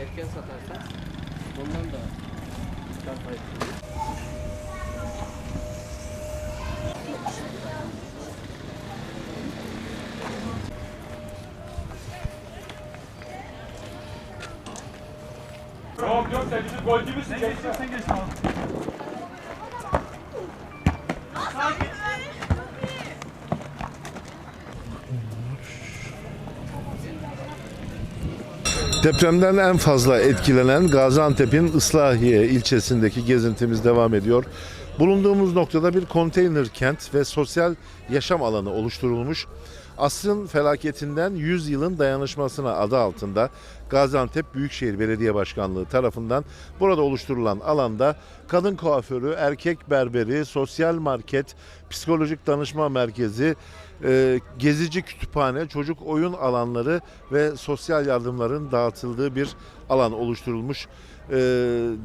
Erken satarsan ondan da kar payı. Yok yok sen bizim golcümüzsün. Sen sen geç. Depremden en fazla etkilenen Gaziantep'in Islahiye ilçesindeki gezintimiz devam ediyor. Bulunduğumuz noktada bir konteyner kent ve sosyal yaşam alanı oluşturulmuş. Asrın felaketinden 100 yılın dayanışmasına adı altında Gaziantep Büyükşehir Belediye Başkanlığı tarafından burada oluşturulan alanda kadın kuaförü, erkek berberi, sosyal market, psikolojik danışma merkezi, e, gezici kütüphane, çocuk oyun alanları ve sosyal yardımların dağıtıldığı bir alan oluşturulmuş. E,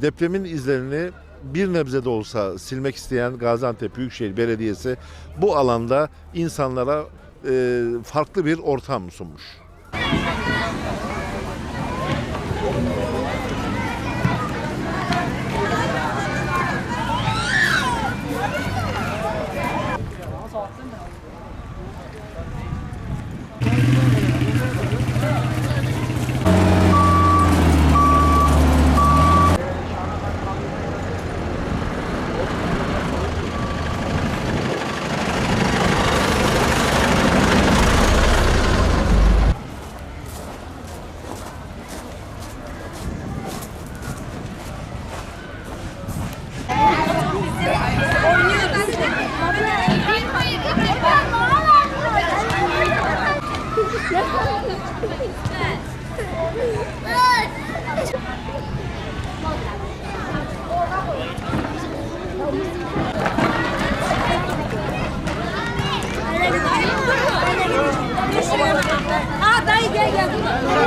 depremin izlerini bir nebze de olsa silmek isteyen Gaziantep Büyükşehir Belediyesi bu alanda insanlara e, farklı bir ortam sunmuş. Aa dayı gel gel.